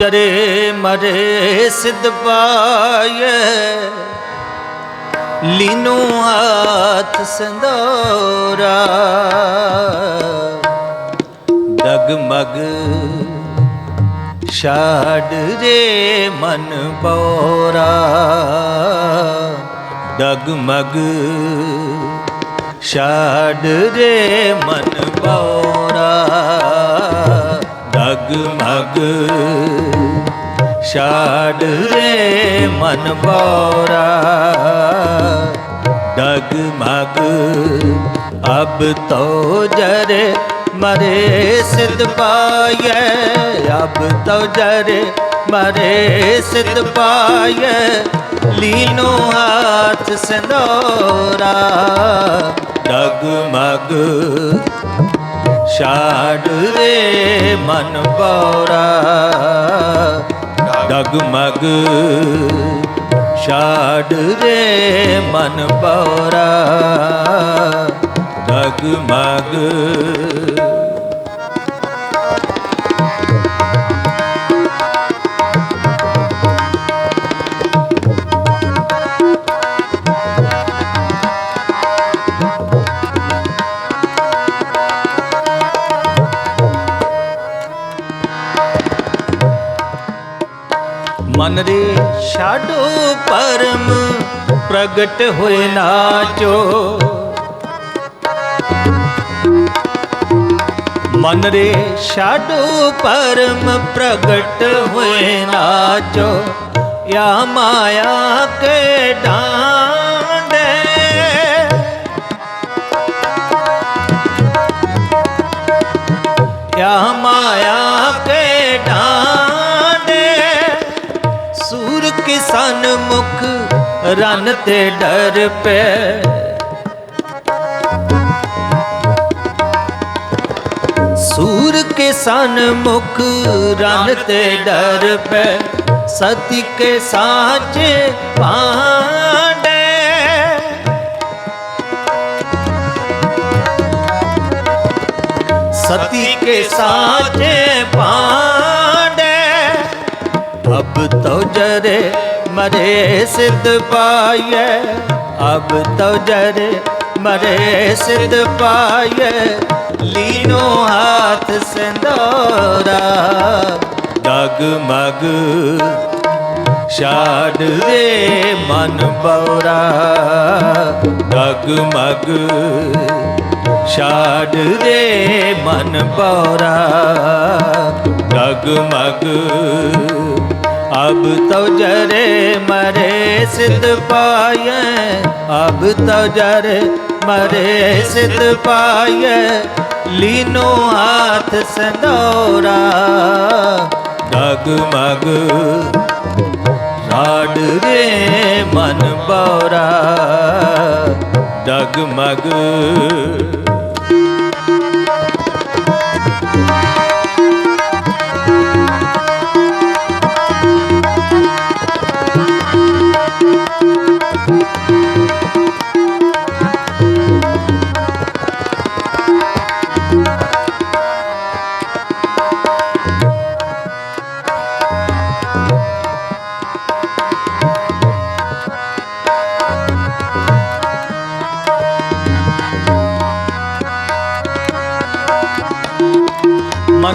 ਜਰੇ ਮਰੇ ਸਿਧ ਪਾਏ ਲੀਨੋ ਹੱਥ ਸੰਦੋਰਾ ਡਗਮਗ ਛਾੜ ਰੇ ਮਨ ਬੋਰਾ ਡਗਮਗ ਛਾੜ ਰੇ ਮਨ ਬੋਰਾ ਡਗਮਗ ਛਾੜ ਰੇ ਮਨ ਬੋਰਾ ਡਗਮਗ ਅਬ ਤੋ ਜਰੇ ਮਰੇ ਸਿਧ ਪਾਏ ਅਬ ਤੋ ਜਰੇ ਮਰੇ ਸਿਧ ਪਾਏ ਲੀਨੋ ਹੱਥ ਸੰਦੋਰਾ ਡਗਮਗ ਛਾੜ ਰੇ ਮਨ ਬੋਰਾ ਡਗਮਗ ਛਾੜ ਰੇ ਮਨ ਬੋਰਾ ਡਗਮਗ ਮਨ ਰੇ ਛਾਡੋ ਪਰਮ ਪ੍ਰਗਟ ਹੋਏ ਨਾਚੋ। ਮਨ ਰੇ ਛਾਡੋ ਪਰਮ ਪ੍ਰਗਟ ਹੋਏ ਨਾਚੋ। ਯਾ ਮਾਇਆ ਕੇ ਡਾਂਡੇ। ਯਾ ਮਾਇਆ ਸਨ ਮੁਖ ਰਨ ਤੇ ਡਰ ਪੈ। ਸੂਰ ਕੇ ਸਨ ਮੁਖ ਰਨ ਤੇ ਡਰ ਪੈ। ਸਤਿ ਕੇ ਸਾਚੇ ਪਾਂਡੇ ਸਤਿ ਕੇ ਸਾਚੇ ਪਾਂਡੇ ਅਬ ਤੋ ਜਰੇ ਮਰੇ ਸਿੱਧ ਪਾਈਐ। ਅਬ ਤਉ ਜਰ ਮਰੇ ਸਿੱਧ ਪਾਈਐ। ਲੀਨੋ ਹਾਥ ਸੰਦੋਰਾ ਡਗ ਮਗ ਛਾੜ ਦੇ ਮਨ ਬੌਰਾ। ਡਗ ਮਗ ਛਾੜ ਦੇ ਮਨ ਬੌਰਾ। ਡਗ ਮਗ ਡਗਮਗ ਅਬ ਤੋ ਜਰੇ ਮਰੇ ਸਿਧ ਪਾਏ ਅਬ ਤੋ ਜਰੇ ਮਰੇ ਸਿਧ ਪਾਏ ਲੀਨੋ ਹਾਥ ਸੰਦੋਰਾ ਡਗਮਗ ਛਾੜ ਰੇ ਮਨ ਬੌਰਾ ਡਗਮਗ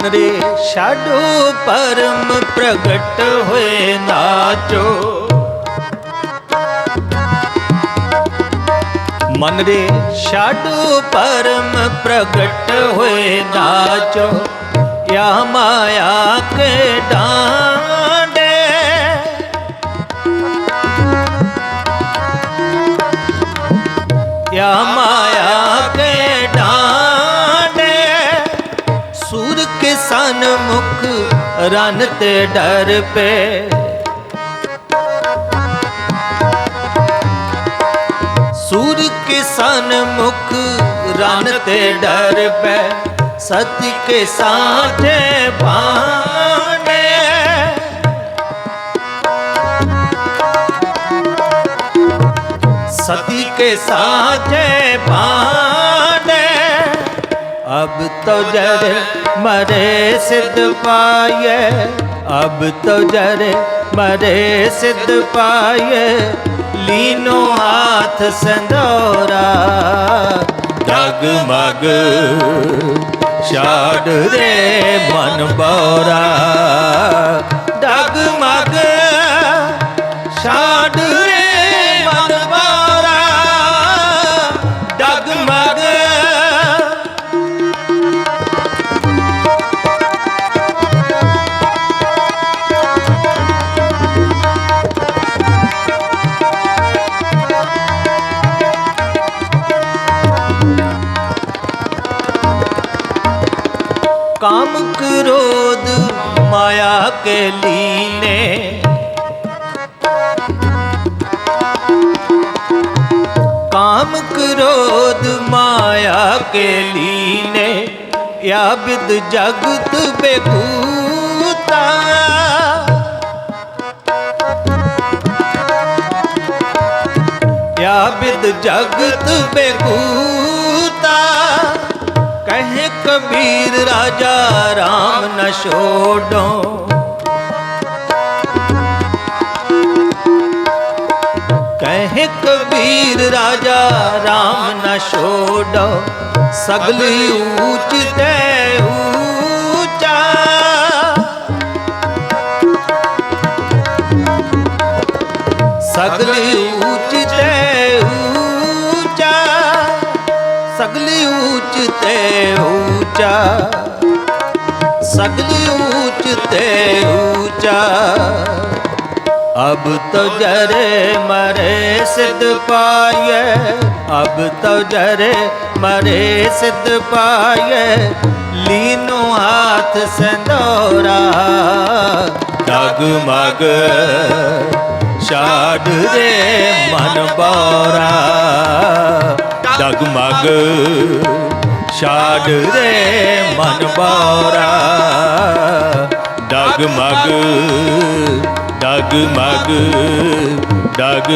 ਮਨ ਰੇ ਛਾਡੋ ਪਰਮ ਪ੍ਰਗਟ ਹੋਏ ਨਾਚੋ ਮਨ ਰੇ ਛਾਡੋ ਪਰਮ ਪ੍ਰਗਟ ਹੋਏ ਨਾਚੋ ਯਾ ਮਾਇਆ ਕੇ ਡਾਂਡੇ ਮਨ ਮੁਖ ਰਨ ਤੇ ਡਰ ਪੇ। ਸੂਰ ਕਿਸਨ ਮੁਖ ਰਨ ਤੇ ਡਰ ਪੈ। ਸਤ ਕੇ ਸਾਥੇ ਬਾਣੇ। ਸਤ ਕੇ ਸਾਥੇ ਬਾਣੇ। अब तो जरे मरे सिद्ध पाए अब तो जरे मरे सिद्ध पाए लीनो हाथ संदोरा डगमग छाड़ रे मन बोरा डगमग ਕਾਮ ਕ੍ਰੋਧ ਮਾਇਆ ਕੇ ਲੀਨੇ ਕਾਮ ਕ੍ਰੋਧ ਮਾਇਆ ਕੇ ਲੀਨੇ ਯਾ ਬਿਦ ਜਗਤ ਬੇਕੂਤਾ ਯਾ ਬਿਦ ਜਗਤ ਬੇਕੂਤਾ ਕਹਿ ਕਬੀਰ ਰਾਜਾ RAM ਨ ਛੋਡੋ ਕਹਿ ਕਬੀਰ ਰਾਜਾ RAM ਨ ਛੋਡੋ ਸਗਲੀ ਊਚ ਤੇ ਊਚਾ। ਸਗਲੀ ਊਚ ਤੇ ਉੱਚਾ, ਸਗਲ ਉੱਚ ਤੇ ਉੱਚਾ। ਅਬ ਤੋ ਜਰੇ ਮਰੇ ਸਿੱਧ ਪਾਈਏ ਅਬ ਤੋ ਜਰੇ ਮਰੇ ਸਿੱਧ ਪਾਈਏ ਲੀਨੋ ਹੱਥ ਸੰਦੋਰਾ ਡਗ ਮਗ ਛਾੜ ਦੇ ਮਨ ਬੋਰਾ। ਡਗ ਛਾੜ ਦੇ ਮਨ ਬੋਰਾ। ਡਗ ਮਗ ਡਗ ਮਗ ਡਗ